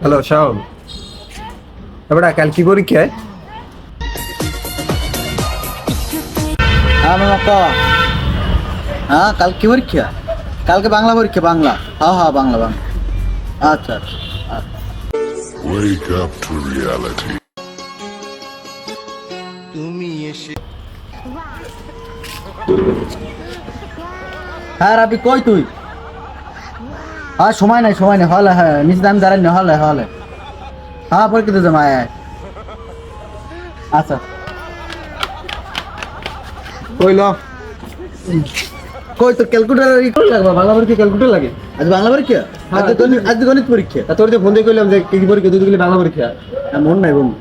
Hello Shaon এবারে কাল কি পরীক্ষায়? হ্যাঁ মামা ক? হ্যাঁ কাল কি পরীক্ষা? কালকে বাংলা পরীক্ষা বাংলা। হ্যাঁ হ্যাঁ বাংলা বাংলা। আচ্ছা আচ্ছা। Wake up to reality. হ্যাঁ রাবি কই তুই? হ্যাঁ সময় নাই সময় নেই হলে হ্যাঁ নিচে দাম দাঁড়ান না হলে হলে। হ্যাঁ পরীক্ষা দিতে মায় আয় আচ্ছা। কইল। কই তোর ক্যালকুলেটার ই করে লাগবে? বাংলা পরীক্ষা ক্যালকুলেটর লাগে? আজ বাংলা পরীক্ষা? আজ হ্যাঁ, গণিত আজ গণিত পরীক্ষা। তা তোর যে ফোন দিয়ে কইলাম যে কি পরীক্ষা তুই তো বাংলা পরীক্ষা। মন নাই বন্ধু